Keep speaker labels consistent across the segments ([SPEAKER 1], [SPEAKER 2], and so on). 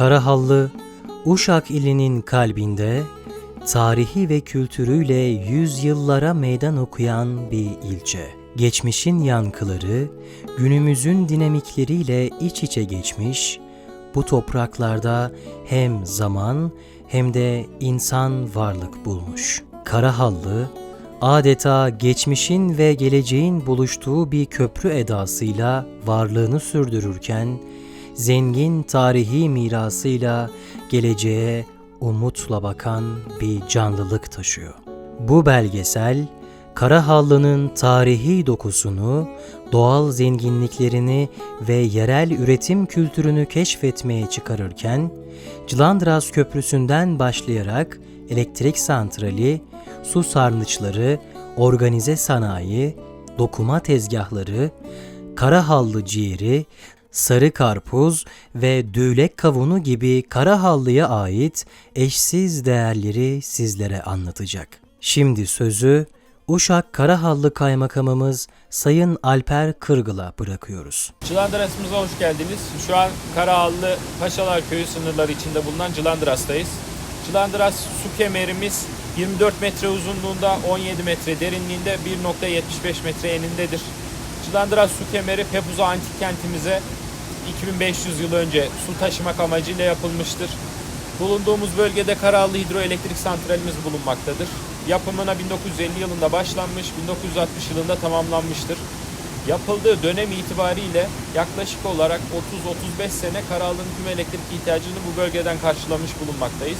[SPEAKER 1] Karahallı, Uşak ilinin kalbinde tarihi ve kültürüyle yüzyıllara meydan okuyan bir ilçe. Geçmişin yankıları, günümüzün dinamikleriyle iç içe geçmiş, bu topraklarda hem zaman hem de insan varlık bulmuş. Karahallı, adeta geçmişin ve geleceğin buluştuğu bir köprü edasıyla varlığını sürdürürken, zengin tarihi mirasıyla geleceğe umutla bakan bir canlılık taşıyor. Bu belgesel, Karahallı'nın tarihi dokusunu, doğal zenginliklerini ve yerel üretim kültürünü keşfetmeye çıkarırken, Cılandras Köprüsü'nden başlayarak elektrik santrali, su sarnıçları, organize sanayi, dokuma tezgahları, Karahallı ciğeri, sarı karpuz ve düğlek kavunu gibi Karahallı'ya ait eşsiz değerleri sizlere anlatacak. Şimdi sözü Uşak Karahallı Kaymakamımız Sayın Alper Kırgıl'a bırakıyoruz.
[SPEAKER 2] Çılandıras'ımıza hoş geldiniz. Şu an Karahallı Paşalar Köyü sınırları içinde bulunan Çılandıras'tayız. Çılandıras su kemerimiz 24 metre uzunluğunda 17 metre derinliğinde 1.75 metre enindedir. Çılandıras su kemeri Pepuza antik kentimize 2500 yıl önce su taşımak amacıyla yapılmıştır. Bulunduğumuz bölgede Karahallı Hidroelektrik Santralimiz bulunmaktadır. Yapımına 1950 yılında başlanmış, 1960 yılında tamamlanmıştır. Yapıldığı dönem itibariyle yaklaşık olarak 30-35 sene Karahallı'nın tüm elektrik ihtiyacını bu bölgeden karşılamış bulunmaktayız.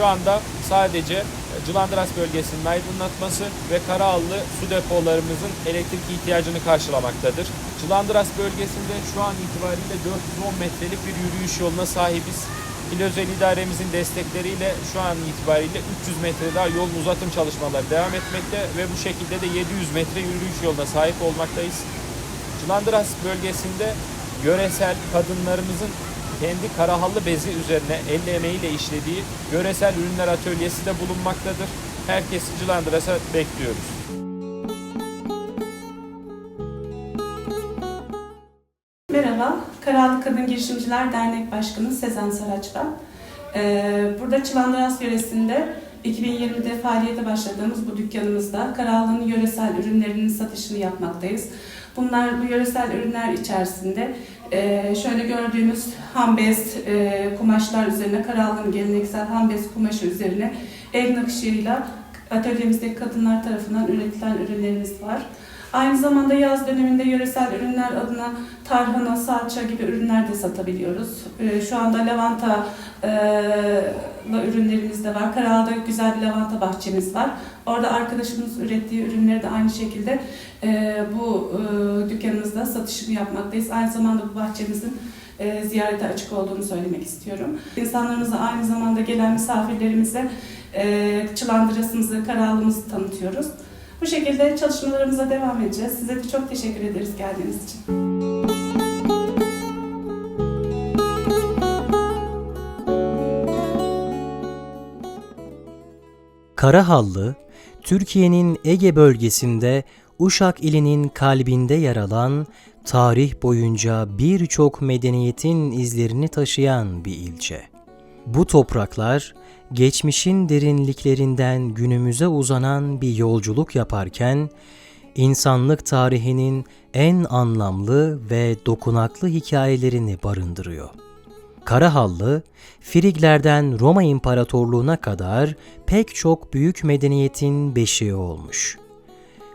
[SPEAKER 2] Şu anda sadece e, Cılandıras bölgesinin aydınlatması ve Karahallı su depolarımızın elektrik ihtiyacını karşılamaktadır. Cılandıras bölgesinde şu an itibariyle 410 metrelik bir yürüyüş yoluna sahibiz. İl Özel İdaremizin destekleriyle şu an itibariyle 300 metre daha yol uzatım çalışmaları devam etmekte ve bu şekilde de 700 metre yürüyüş yoluna sahip olmaktayız. Cılandıras bölgesinde yöresel kadınlarımızın kendi karahallı bezi üzerine el emeğiyle işlediği yöresel ürünler atölyesi de bulunmaktadır. Herkesi Cılandıras'a bekliyoruz.
[SPEAKER 3] Merhaba, Karalı Kadın Girişimciler Dernek Başkanı Sezen Saraç ben. Ee, burada Çılandıras yöresinde 2020'de faaliyete başladığımız bu dükkanımızda Karalı'nın yöresel ürünlerinin satışını yapmaktayız. Bunlar bu yöresel ürünler içerisinde e, şöyle gördüğümüz hambez e, kumaşlar üzerine Karalı'nın geleneksel hambez kumaşı üzerine el nakışıyla atölyemizdeki kadınlar tarafından üretilen ürünlerimiz var. Aynı zamanda yaz döneminde yöresel ürünler adına tarhana, salça gibi ürünler de satabiliyoruz. Ee, Şu anda lavanta e, ürünlerimiz de var. Karal'da güzel bir lavanta bahçemiz var. Orada arkadaşımız ürettiği ürünleri de aynı şekilde e, bu e, dükkanımızda satışını yapmaktayız. Aynı zamanda bu bahçemizin e, ziyarete açık olduğunu söylemek istiyorum. İnsanlarımıza aynı zamanda gelen misafirlerimize e, çılandırasımızı, karalımızı tanıtıyoruz. Bu şekilde çalışmalarımıza devam edeceğiz. Size de çok teşekkür ederiz geldiğiniz için.
[SPEAKER 1] Karahallı, Türkiye'nin Ege bölgesinde Uşak ilinin kalbinde yer alan, tarih boyunca birçok medeniyetin izlerini taşıyan bir ilçe. Bu topraklar, geçmişin derinliklerinden günümüze uzanan bir yolculuk yaparken, insanlık tarihinin en anlamlı ve dokunaklı hikayelerini barındırıyor. Karahallı, Friglerden Roma İmparatorluğu'na kadar pek çok büyük medeniyetin beşiği olmuş.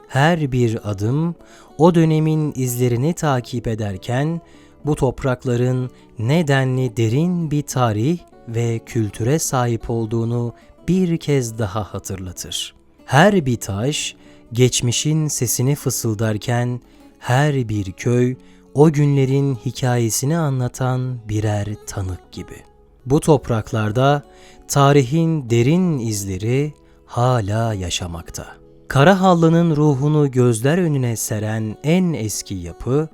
[SPEAKER 1] Her bir adım o dönemin izlerini takip ederken bu toprakların nedenli derin bir tarih ve kültüre sahip olduğunu bir kez daha hatırlatır. Her bir taş geçmişin sesini fısıldarken her bir köy o günlerin hikayesini anlatan birer tanık gibi. Bu topraklarda tarihin derin izleri hala yaşamakta. Karahallı'nın ruhunu gözler önüne seren en eski yapı,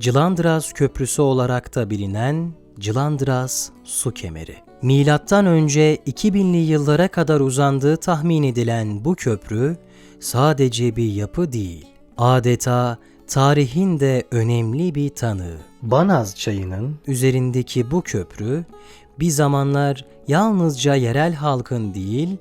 [SPEAKER 1] Cılandıras Köprüsü olarak da bilinen Cılandıras Su Kemeri. Milattan önce 2000'li yıllara kadar uzandığı tahmin edilen bu köprü sadece bir yapı değil, adeta tarihin de önemli bir tanığı. Banaz çayının üzerindeki bu köprü bir zamanlar yalnızca yerel halkın değil,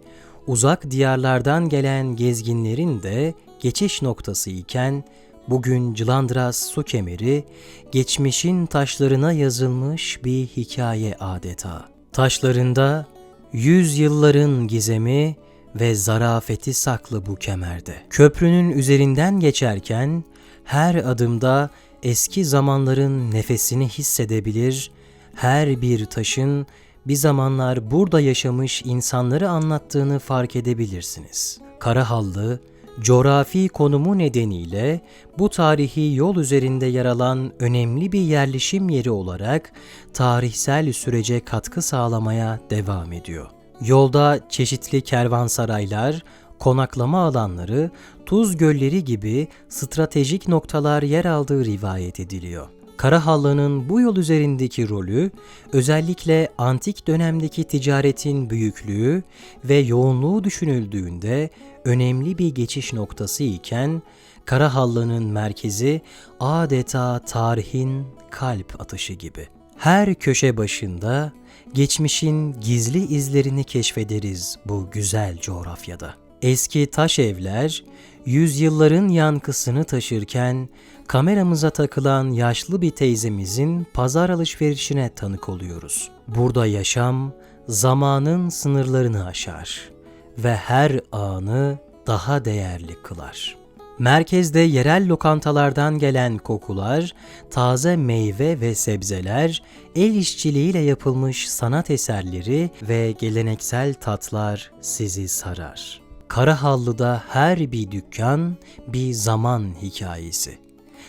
[SPEAKER 1] uzak diyarlardan gelen gezginlerin de geçiş noktası iken, bugün Cılandıras su kemeri, geçmişin taşlarına yazılmış bir hikaye adeta. Taşlarında yüzyılların gizemi ve zarafeti saklı bu kemerde. Köprünün üzerinden geçerken her adımda eski zamanların nefesini hissedebilir, her bir taşın bir zamanlar burada yaşamış insanları anlattığını fark edebilirsiniz. Karahallı, coğrafi konumu nedeniyle bu tarihi yol üzerinde yer alan önemli bir yerleşim yeri olarak tarihsel sürece katkı sağlamaya devam ediyor. Yolda çeşitli kervansaraylar, konaklama alanları, tuz gölleri gibi stratejik noktalar yer aldığı rivayet ediliyor. Karahallı'nın bu yol üzerindeki rolü, özellikle antik dönemdeki ticaretin büyüklüğü ve yoğunluğu düşünüldüğünde önemli bir geçiş noktası iken, Karahallı'nın merkezi adeta tarihin kalp atışı gibi. Her köşe başında geçmişin gizli izlerini keşfederiz bu güzel coğrafyada. Eski taş evler, yüzyılların yankısını taşırken kameramıza takılan yaşlı bir teyzemizin pazar alışverişine tanık oluyoruz. Burada yaşam zamanın sınırlarını aşar ve her anı daha değerli kılar. Merkezde yerel lokantalardan gelen kokular, taze meyve ve sebzeler, el işçiliğiyle yapılmış sanat eserleri ve geleneksel tatlar sizi sarar. Karahallı'da her bir dükkan bir zaman hikayesi.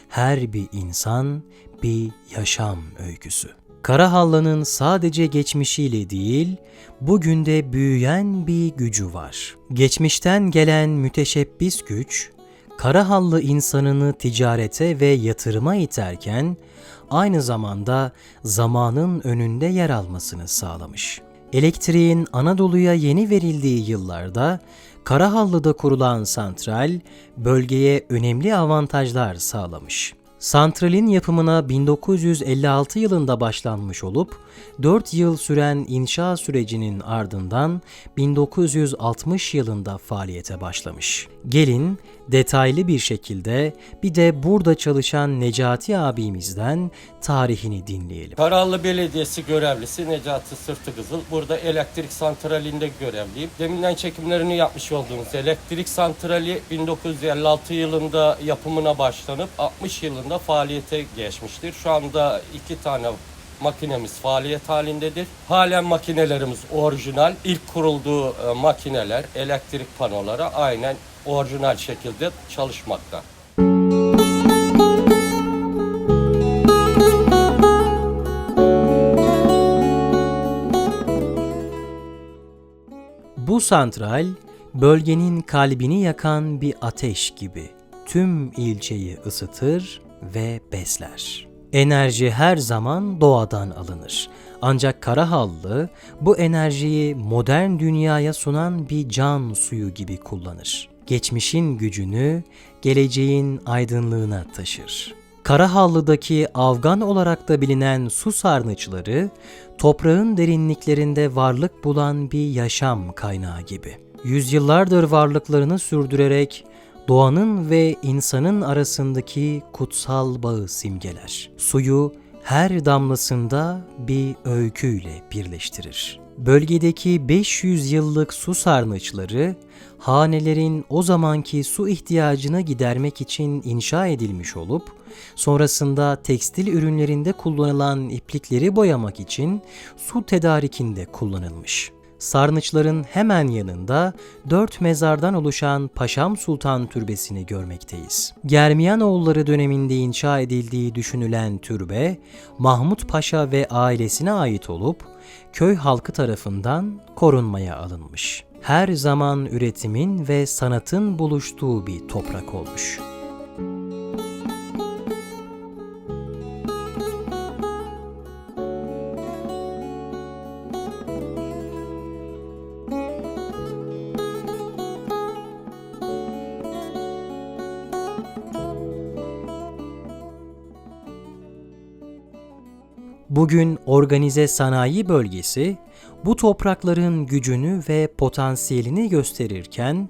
[SPEAKER 1] Her bir insan bir yaşam öyküsü. Karahallı'nın sadece geçmişiyle değil, bugün de büyüyen bir gücü var. Geçmişten gelen müteşebbis güç, Karahallı insanını ticarete ve yatırıma iterken aynı zamanda zamanın önünde yer almasını sağlamış. Elektriğin Anadolu'ya yeni verildiği yıllarda Karahallı'da kurulan santral bölgeye önemli avantajlar sağlamış. Santralin yapımına 1956 yılında başlanmış olup 4 yıl süren inşa sürecinin ardından 1960 yılında faaliyete başlamış. Gelin detaylı bir şekilde bir de burada çalışan Necati abimizden tarihini dinleyelim.
[SPEAKER 4] Karahallı Belediyesi görevlisi Necati Sırtıkızıl. Burada elektrik santralinde görevliyim. Deminden çekimlerini yapmış olduğumuz elektrik santrali 1956 yılında yapımına başlanıp 60 yılında faaliyete geçmiştir. Şu anda iki tane makinemiz faaliyet halindedir. Halen makinelerimiz orijinal. İlk kurulduğu e, makineler, elektrik panoları aynen orijinal şekilde çalışmakta.
[SPEAKER 1] Bu santral bölgenin kalbini yakan bir ateş gibi tüm ilçeyi ısıtır ve besler. Enerji her zaman doğadan alınır. Ancak Karahallı bu enerjiyi modern dünyaya sunan bir can suyu gibi kullanır. Geçmişin gücünü geleceğin aydınlığına taşır. Karahallı'daki Afgan olarak da bilinen su sarnıçları, toprağın derinliklerinde varlık bulan bir yaşam kaynağı gibi. Yüzyıllardır varlıklarını sürdürerek doğanın ve insanın arasındaki kutsal bağı simgeler. Suyu her damlasında bir öyküyle birleştirir. Bölgedeki 500 yıllık su sarnıçları, hanelerin o zamanki su ihtiyacını gidermek için inşa edilmiş olup, sonrasında tekstil ürünlerinde kullanılan iplikleri boyamak için su tedarikinde kullanılmış. Sarnıçların hemen yanında dört mezardan oluşan Paşam Sultan Türbesi'ni görmekteyiz. Germiyanoğulları döneminde inşa edildiği düşünülen türbe, Mahmut Paşa ve ailesine ait olup köy halkı tarafından korunmaya alınmış. Her zaman üretimin ve sanatın buluştuğu bir toprak olmuş. Bugün organize sanayi bölgesi bu toprakların gücünü ve potansiyelini gösterirken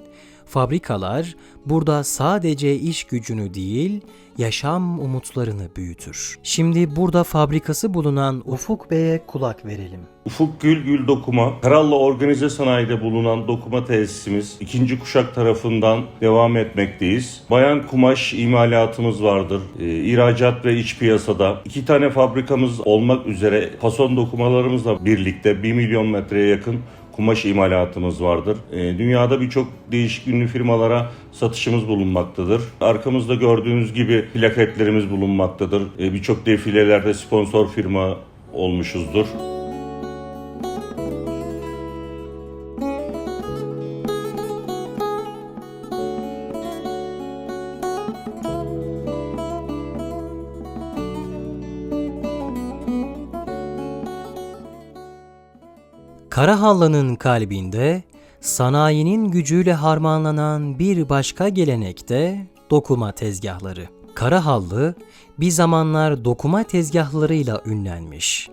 [SPEAKER 1] fabrikalar burada sadece iş gücünü değil, yaşam umutlarını büyütür. Şimdi burada fabrikası bulunan Ufuk Bey'e kulak verelim.
[SPEAKER 5] Ufuk Gül Gül Dokuma, Karallı Organize Sanayi'de bulunan dokuma tesisimiz ikinci kuşak tarafından devam etmekteyiz. Bayan kumaş imalatımız vardır. Ee, ihracat ve iç piyasada iki tane fabrikamız olmak üzere fason dokumalarımızla birlikte 1 milyon metreye yakın kumaş imalatımız vardır. Ee, dünyada birçok değişik ünlü firmalara satışımız bulunmaktadır. Arkamızda gördüğünüz gibi plaketlerimiz bulunmaktadır. Ee, birçok defilelerde sponsor firma olmuşuzdur.
[SPEAKER 1] Karahallı'nın kalbinde sanayinin gücüyle harmanlanan bir başka gelenek de dokuma tezgahları. Karahallı bir zamanlar dokuma tezgahlarıyla ünlenmiş.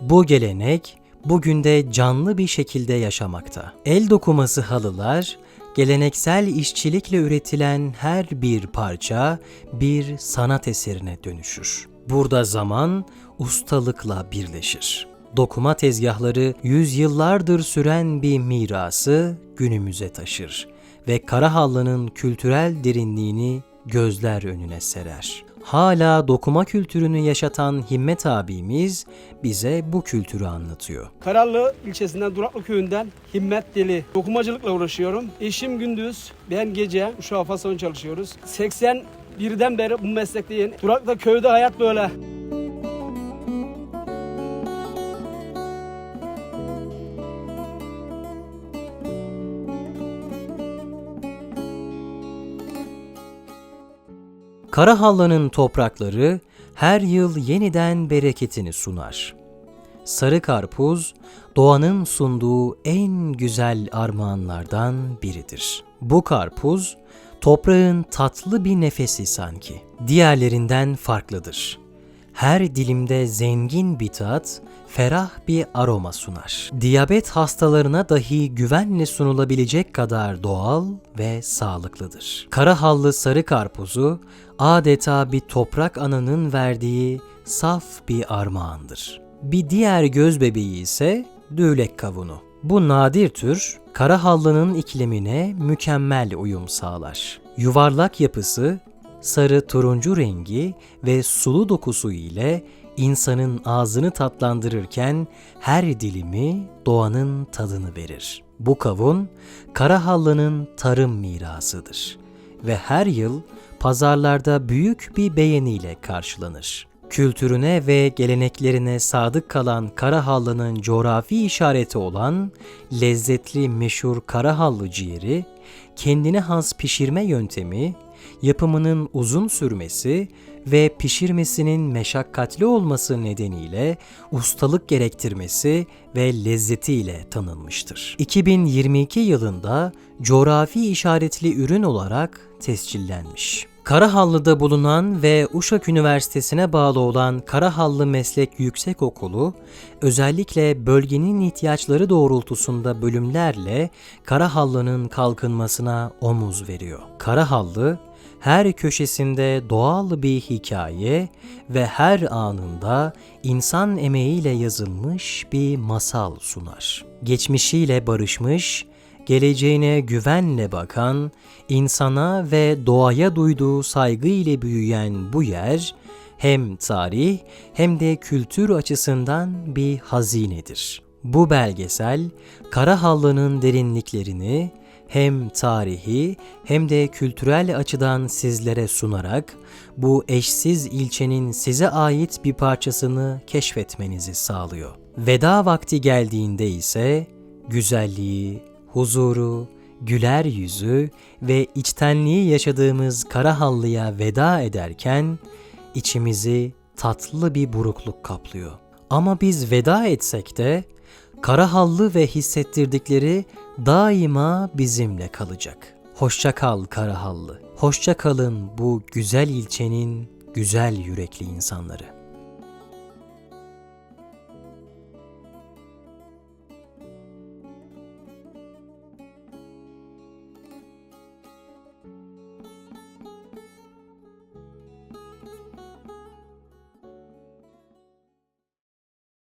[SPEAKER 1] Bu gelenek bugün de canlı bir şekilde yaşamakta. El dokuması halılar, geleneksel işçilikle üretilen her bir parça bir sanat eserine dönüşür. Burada zaman ustalıkla birleşir. Dokuma tezgahları yüzyıllardır süren bir mirası günümüze taşır ve Karahallı'nın kültürel derinliğini gözler önüne serer. Hala dokuma kültürünü yaşatan Himmet abimiz bize bu kültürü anlatıyor.
[SPEAKER 6] Kararlı ilçesinden Duraklı köyünden Himmet Deli. Dokumacılıkla uğraşıyorum. Eşim gündüz, ben gece Uşağı fason çalışıyoruz. 81'den beri bu meslekteyim. Duraklı köyde hayat böyle.
[SPEAKER 1] Karahallı'nın toprakları her yıl yeniden bereketini sunar. Sarı karpuz, doğanın sunduğu en güzel armağanlardan biridir. Bu karpuz, toprağın tatlı bir nefesi sanki. Diğerlerinden farklıdır. Her dilimde zengin bir tat, ferah bir aroma sunar. Diyabet hastalarına dahi güvenle sunulabilecek kadar doğal ve sağlıklıdır. Karahallı sarı karpuzu adeta bir toprak ananın verdiği saf bir armağandır. Bir diğer göz bebeği ise düğlek kavunu. Bu nadir tür Karahallı'nın iklimine mükemmel uyum sağlar. Yuvarlak yapısı, sarı turuncu rengi ve sulu dokusu ile insanın ağzını tatlandırırken her dilimi doğanın tadını verir. Bu kavun Karahallı'nın tarım mirasıdır ve her yıl pazarlarda büyük bir beğeniyle karşılanır. Kültürüne ve geleneklerine sadık kalan Karahallı'nın coğrafi işareti olan lezzetli meşhur Karahallı ciğeri, kendine has pişirme yöntemi, yapımının uzun sürmesi ve pişirmesinin meşakkatli olması nedeniyle ustalık gerektirmesi ve lezzetiyle tanınmıştır. 2022 yılında coğrafi işaretli ürün olarak tescillenmiş. Karahallı'da bulunan ve Uşak Üniversitesi'ne bağlı olan Karahallı Meslek Yüksekokulu, özellikle bölgenin ihtiyaçları doğrultusunda bölümlerle Karahallı'nın kalkınmasına omuz veriyor. Karahallı, her köşesinde doğal bir hikaye ve her anında insan emeğiyle yazılmış bir masal sunar. Geçmişiyle barışmış, geleceğine güvenle bakan, insana ve doğaya duyduğu saygı ile büyüyen bu yer, hem tarih hem de kültür açısından bir hazinedir. Bu belgesel, Karahallı'nın derinliklerini hem tarihi hem de kültürel açıdan sizlere sunarak bu eşsiz ilçenin size ait bir parçasını keşfetmenizi sağlıyor. Veda vakti geldiğinde ise güzelliği, huzuru, güler yüzü ve içtenliği yaşadığımız Karahallı'ya veda ederken içimizi tatlı bir burukluk kaplıyor. Ama biz veda etsek de Karahallı ve hissettirdikleri daima bizimle kalacak. Hoşça kal Karahallı. Hoşça kalın bu güzel ilçenin güzel yürekli insanları.